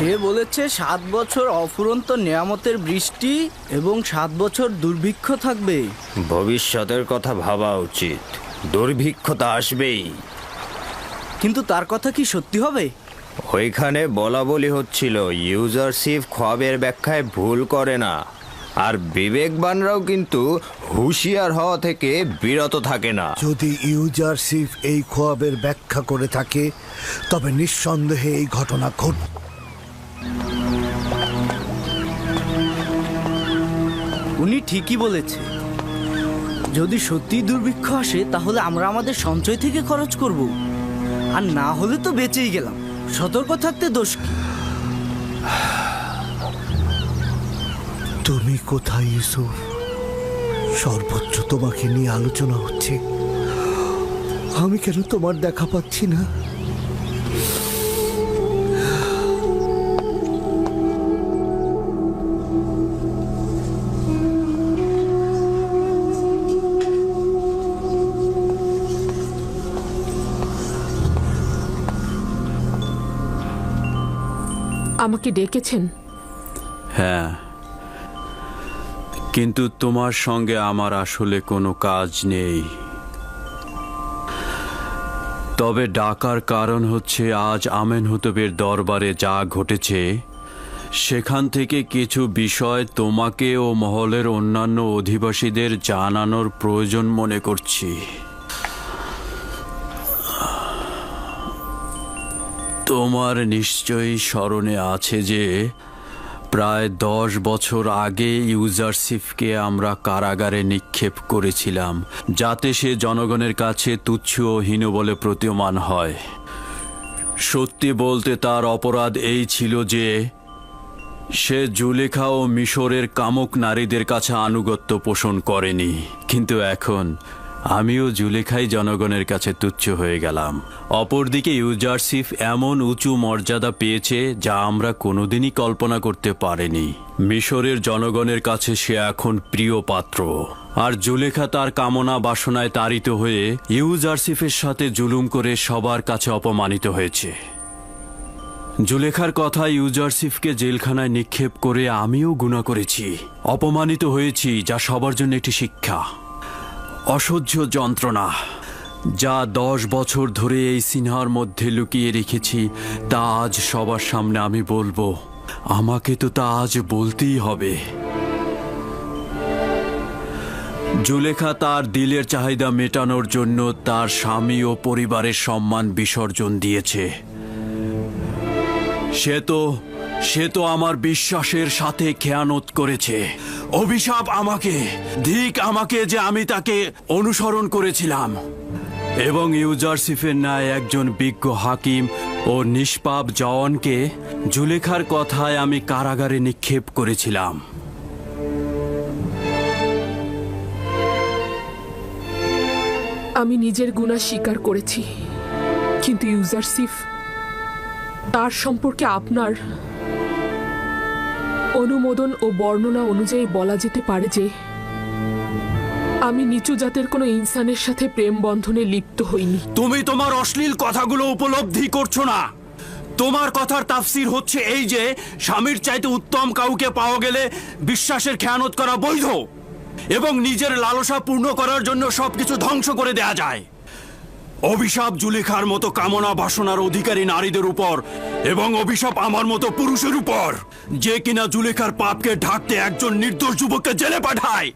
সে বলেছে সাত বছর অফুরন্ত নিয়ামতের বৃষ্টি এবং সাত বছর দুর্ভিক্ষ থাকবে। ভবিষ্যতের কথা ভাবা উচিত। দুর্ভিক্ষ তো আসবেই। কিন্তু তার কথা কি সত্যি হবে? ওইখানে বলা বলি হচ্ছিল ইউজারশিপ খোয়াবের ব্যাখ্যায় ভুল করে না। আর বিবেকবানরাও কিন্তু হুঁশিয়ার হওয়া থেকে বিরত থাকে না। যদি ইউজারশিপ এই খোয়াবের ব্যাখ্যা করে থাকে তবে নিঃসন্দেহে এই ঘটনা ঘট উনি ঠিকই বলেছে। যদি সত্যি দুর্ভিক্ষ আসে, তাহলে আমরা আমাদের সঞ্চয় থেকে খরচ করব। আর না হলে তো বেঁচেই গেলাম। সতর্ক থাকতে দোষ কি? তুমি কোথায়, ইউসুফ? সর্বোচ্চ তোমাকে নিয়ে আলোচনা হচ্ছে। আমি কেন তোমার দেখা পাচ্ছি না? আমাকে ডেকেছেন? হ্যাঁ। কিন্তু তোমার সঙ্গে আমার আসলে কোনো কাজ নেই। তবে ডাকার কারণ হচ্ছে আজ আমেন হুতবের দরবারে যা ঘটেছে, সেখান থেকে কিছু বিষয় তোমাকে ও মহলের অন্যান্য অধিবাসীদের জানানোর প্রয়োজন মনে করছি। তোমার নিশ্চয়ই স্মরণে আছে যে প্রায় দশ বছর আগে ইউজারশিপকে আমরা কারাগারে নিক্ষেপ করেছিলাম, যাতে সে জনগণের কাছে তুচ্ছ ও হীন বলে প্রতীয়মান হয়। সত্যি বলতে তার অপরাধ এই ছিল যে সে জুলেখা ও মিশরের কামক নারীদের কাছে আনুগত্য পোষণ করেনি। কিন্তু এখন আমিও জুলেখাই জনগণের কাছে তুচ্ছ হয়ে গেলাম। অপরদিকে ইউজারশিপ এমন উঁচু মর্যাদা পেয়েছে যা আমরা কোনোদিনই কল্পনা করতে পারিনি। মিশরের জনগণের কাছে সে এখন প্রিয় পাত্র। আর জুলেখা তার কামনা বাসনায় তাড়িত হয়ে ইউজারশিফের সাথে জুলুম করে সবার কাছে অপমানিত হয়েছে। জুলেখার কথা ইউজারশিফকে জেলখানায় নিক্ষেপ করে আমিও গুণা করেছি। অপমানিত হয়েছি যা সবার জন্য একটি শিক্ষা। অসহ্য যন্ত্রণা, যা দশ বছর ধরে এই সিনহার মধ্যে লুকিয়ে রেখেছি, তা আজ সবার সামনে আমি বলব, আমাকে তো তা আজ বলতেই হবে। জুলেখা তার দিলের চাহিদা মেটানোর জন্য তার স্বামী ও পরিবারের সম্মান বিসর্জন দিয়েছে। সে তো সে তো আমার বিশ্বাসের সাথে খেয়ানত করেছে। অভিশাপ আমাকে, ধিক আমাকে যে আমি তাকে অনুসরণ করেছিলাম। এবং ইউজারসিফের ন্যায় একজন বিজ্ঞ হাকিম ও নিষ্পাপ জওয়ানকে জুলেখার কথায় আমি কারাগারে নিক্ষেপ করেছিলাম। আমি নিজের গুণা স্বীকার করেছি, কিন্তু ইউজারসিফ তার সম্পর্কে আপনার অনুমোদন ও বর্ণনা অনুযায়ী বলা যেতে পারে যে, আমি নিচু জাতের কোনো ইনসানের সাথে প্রেম বন্ধনে লিপ্ত হইনি। তুমি তোমার অশ্লীল কথাগুলো উপলব্ধি করছ না। তোমার কথার তাফসির হচ্ছে এই যে, স্বামীর চাইতে উত্তম কাউকে পাওয়া গেলে বিশ্বাসের খেয়ানত করা বৈধ এবং নিজের লালসা পূর্ণ করার জন্য সবকিছু ধ্বংস করে দেয়া যায়। অভিশাপ জুলেখার মতো কামনা বাসনার অধিকারী নারীদের উপর এবং অভিশাপ আমার মতো পুরুষের উপর। যে কিনা জুলেখার পাপকে ঢাকতে একজন নির্দোষ যুবককে জেলে পাঠায়।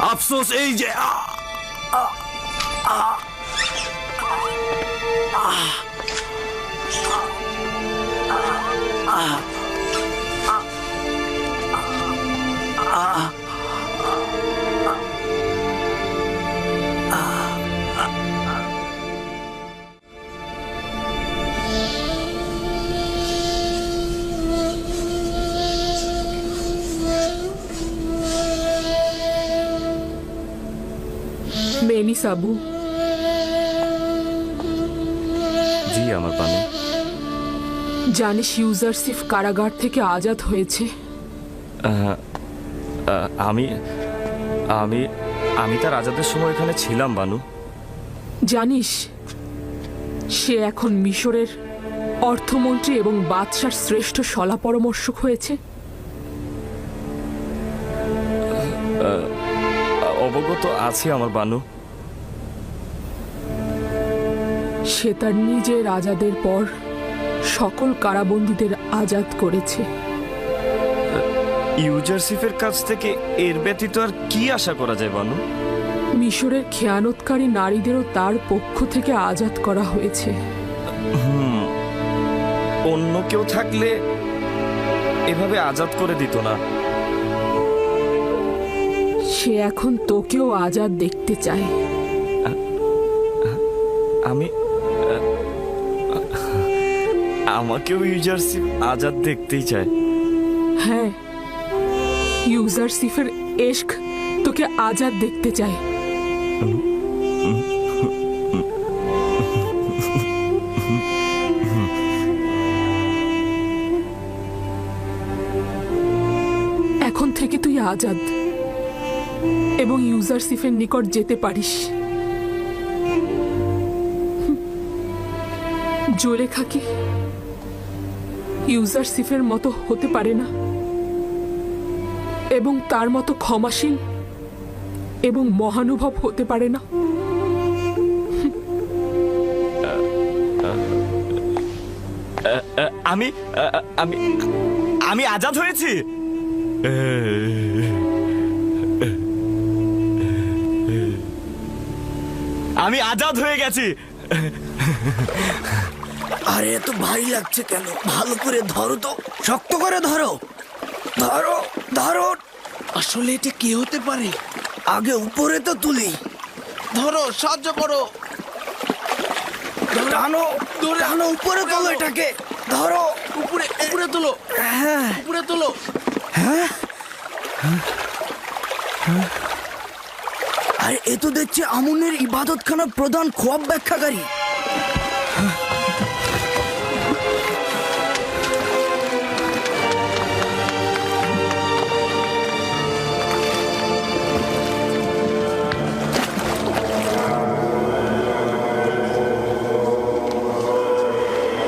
আফসোস এই যে আ, আ, আ, আ, মেনি সাবু জি আমার পানি জানিস ইউজারশিপ কারাগার থেকে আজাদ হয়েছে। আমি আমি আমি তার আজাদের সময় এখানে ছিলাম বানু। জানিস সে এখন মিশরের অর্থমন্ত্রী এবং বাদশার শ্রেষ্ঠ সলা পরামর্শক হয়েছে। অবগত আছে আমার বানু। সে তার নিজের আজাদের পর সকল কারাবন্দীদের আজাদ করেছে। ইউজারসিফের কাছ থেকে এর ব্যতীত আর কি আশা করা যায় বানু মিশরের খেয়ানতকারী নারীদেরও তার পক্ষ থেকে আজাদ করা হয়েছে। অন্য কেউ থাকলে এভাবে আজাদ করে দিত না। সে এখন তোকেও আজাদ দেখতে চায়। আমি আমাকেও ইউজারসিফ আজাদ দেখতেই চায়। হ্যাঁ ইউজারসিফের এশক তোকে আজাদ দেখতে চায়। এখন থেকে তুই আজাদ এবং ইউজারসিফের নিকট যেতে পারিস। জোরেখা কি ইউজারসিফের মতো হতে পারে না। এবং তার মতো ক্ষমাশীল এবং মহানুভব হতে পারে না। আমি আমি আমি আজাদ হয়েছি। আমি আজাদ হয়ে গেছি। আরে এত ভারী লাগছে কেন? ভালো করে ধরো তো। শক্ত করে ধরো। ধরো ধরো। আসলে এটা কি হতে পারে? আগে উপরে তো তুলি। ধরো সাহায্য করো। টানো টানো উপরে তোলো এটাকে। ধরো। উপরে উপরে তোলো। হ্যাঁ। উপরে তোলো। হ্যাঁ? আরে এ তো দেখছি আমনের ইবাদতখানার প্রধান খোয়াব ব্যাখ্যাকারী।